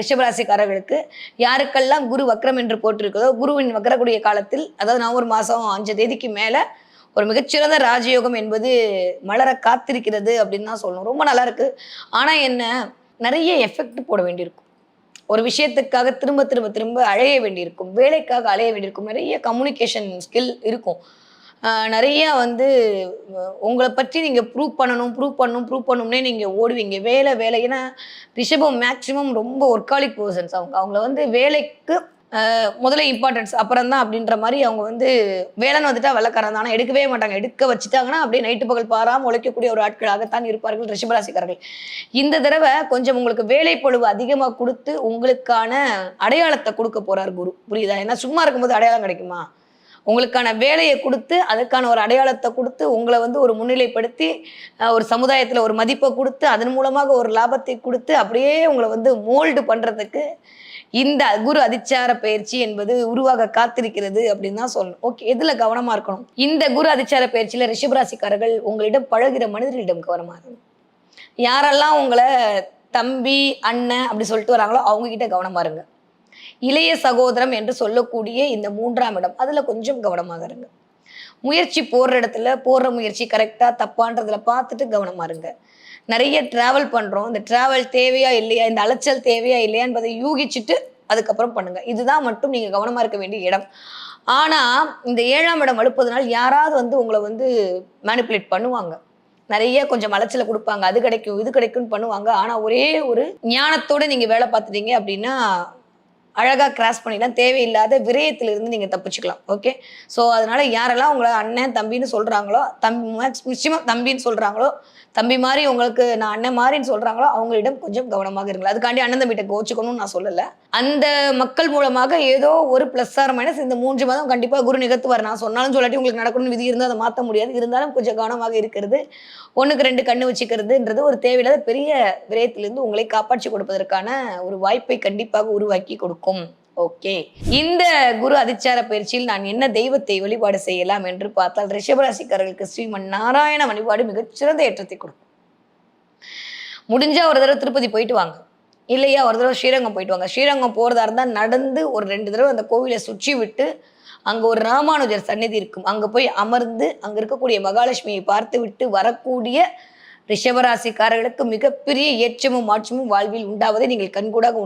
ரிஷபராசிக்காரர்களுக்கு யாருக்கெல்லாம் குரு வக்ரம் என்று போட்டிருக்கிறதோ குருவின் வக்ரக்கூடிய காலத்தில் அதாவது நவம்பர் மாதம் அஞ்சு தேதிக்கு மேலே ஒரு மிகச்சிறந்த ராஜயோகம் என்பது மலர காத்திருக்கிறது அப்படின்னு தான் சொல்லணும். ரொம்ப நல்லா இருக்கு. ஆனால் என்ன நிறைய எஃபெக்ட் போட வேண்டியிருக்கும். ஒரு விஷயத்துக்காக திரும்ப திரும்ப திரும்ப அழைய வேண்டியிருக்கும். வேலைக்காக அலைய வேண்டியிருக்கும். நிறைய கம்யூனிகேஷன் ஸ்கில் இருக்கும். நிறையா வந்து உங்களை பற்றி நீங்கள் ப்ரூவ் பண்ணணும் ப்ரூவ் பண்ணணும் ப்ரூவ் பண்ணணும்னே நீங்கள் ஓடுவீங்க. வேலை வேலை. ஏன்னா ரிஷபம் மேக்ஸிமம் ரொம்ப ஒர்க்காலிக் பர்சன்ஸ் அவங்க. அவங்கள வந்து வேலைக்கு முதல்ல இம்பார்ட்டன்ஸ் அப்புறம் தான் அப்படின்ற மாதிரி அவங்க வந்து வேலைன்னு வந்துட்டா வெள்ளக்காரன் ஆனால் எடுக்கவே மாட்டாங்க. எடுக்க வச்சுட்டாங்கன்னா அப்படியே நைட்டு பகல் பாராமல் உழைக்கக்கூடிய ஒரு ஆட்களாகத்தான் இருப்பார்கள் ரிஷபராசிக்காரர்கள் இந்த தடவை கொஞ்சம் உங்களுக்கு வேலை பொழுவு அதிகமாக கொடுத்து உங்களுக்கான அடையாளத்தை கொடுக்க போறார் குரு. புரியுதா? ஏன்னா சும்மா இருக்கும்போது அடையாளம் கிடைக்குமா? உங்களுக்கான வேலையை கொடுத்து அதுக்கான ஒரு அடையாளத்தை கொடுத்து உங்களை வந்து ஒரு முன்னிலைப்படுத்தி ஒரு சமுதாயத்தில் ஒரு மதிப்பை கொடுத்து அதன் மூலமாக ஒரு லாபத்தை கொடுத்து அப்படியே உங்களை வந்து மோல்டு பண்ணுறதுக்கு இந்த குரு அதிச்சார பயிற்சி என்பது உருவாக காத்திருக்கிறது அப்படின்னு தான் சொல்லணும். ஓகே எதில் கவனமாக இருக்கணும்? இந்த குரு அதிச்சார பயிற்சியில் ரிஷபராசிக்காரர்கள் உங்களிடம் பழகிற மனிதர்களிடம் கவனமாக இருக்கணும். யாரெல்லாம் உங்களை தம்பி அண்ணன் அப்படி சொல்லிட்டு வராங்களோ அவங்க கிட்ட கவனமா இருங்க. இளைய சகோதரம் என்று சொல்லக்கூடிய இந்த மூன்றாம் இடம். அதுல கொஞ்சம் கவனமாக இருங்க. முயற்சி போடுற இடத்துல போடுற முயற்சி கரெக்டா தப்பான்றதுல பார்த்துட்டு கவனமா இருங்க. நிறைய டிராவல் பண்றோம். இந்த டிராவல் தேவையா இல்லையா இந்த அலைச்சல் தேவையா இல்லையா என்பதை யூகிச்சுட்டு அதுக்கப்புறம் பண்ணுங்க. இதுதான் மட்டும் நீங்க கவனமா இருக்க வேண்டிய இடம். ஆனா இந்த ஏழாம் இடம் வலுப்பதனால் யாராவது வந்து உங்களை வந்து மேனிப்புலேட் பண்ணுவாங்க. நிறைய கொஞ்சம் அலைச்சலை கொடுப்பாங்க. அது கிடைக்கும் இது கிடைக்கும்னு பண்ணுவாங்க. ஆனா ஒரே ஒரு ஞானத்தோட நீங்க வேலை பார்த்துட்டீங்க அப்படின்னா அழகாக கிராஸ் பண்ணிடலாம். தேவையில்லாத விரயத்திலிருந்து நீங்கள் தப்பிச்சுக்கலாம். ஓகே ஸோ அதனால் யாரெல்லாம் உங்களை அண்ணன் தம்பின்னு சொல்கிறாங்களோ தம்பி நிச்சயமாக தம்பின்னு சொல்கிறாங்களோ தம்பி மாதிரி உங்களுக்கு நான் அண்ணன் மாதிரின்னு சொல்கிறாங்களோ அவங்களிடம் கொஞ்சம் கவனமாக இருங்களா. அதுக்காண்டி அண்ணன் தம்பிகிட்ட கோச்சுக்கணும்னு நான் சொல்லலை. அந்த மக்கள் மூலமாக ஏதோ ஒரு ப்ளஸ் ஆர் மைனஸ் இந்த மூன்று மாதம் கண்டிப்பாக குரு நிகழ்த்துவார். நான் சொன்னாலும் சொல்லாட்டி உங்களுக்கு நடக்கணும்னு விதி இருந்தால் அதை மாற்ற முடியாது. இருந்தாலும் கொஞ்சம் கவனமாக இருக்கிறது. ஒன்றுக்கு ரெண்டு கண்ணு வச்சுக்கிறதுன்றது ஒரு தேவையில்லாத பெரிய விரயத்திலிருந்து உங்களை காப்பாற்றி கொடுப்பதற்கான ஒரு வாய்ப்பை கண்டிப்பாக உருவாக்கி கொடுக்கும். ஓகே இந்த குரு அதிச்சார பயிற்சியில் நான் என்ன தெய்வத்தை வழிபாடு செய்யலாம் என்று பார்த்தால் ரிஷபராசிக்காரர்களுக்கு ஸ்ரீமன் நாராயண வழிபாடு மிகச்சிறந்த ஏற்றத்தை கொடுக்கும். முடிஞ்சா ஒரு தடவை திருப்பதி போயிட்டு வாங்க. இல்லையா ஒரு தடவை ஸ்ரீரங்கம் போயிட்டு வாங்க. ஸ்ரீரங்கம் போறதா இருந்தால் நடந்து ஒரு ரெண்டு தடவை அந்த கோவிலை சுற்றி விட்டு அங்க ஒரு ராமானுஜர் சந்நிதி இருக்கும். அங்க போய் அமர்ந்து அங்க இருக்கக்கூடிய மகாலட்சுமியை பார்த்து விட்டு வரக்கூடிய ரிஷபராசிக்காரர்களுக்கு மிகப்பெரிய ஏற்றமும் மாற்றமும் வாழ்வில் உண்டாவதை நீங்கள் கண்கூடாக உணர்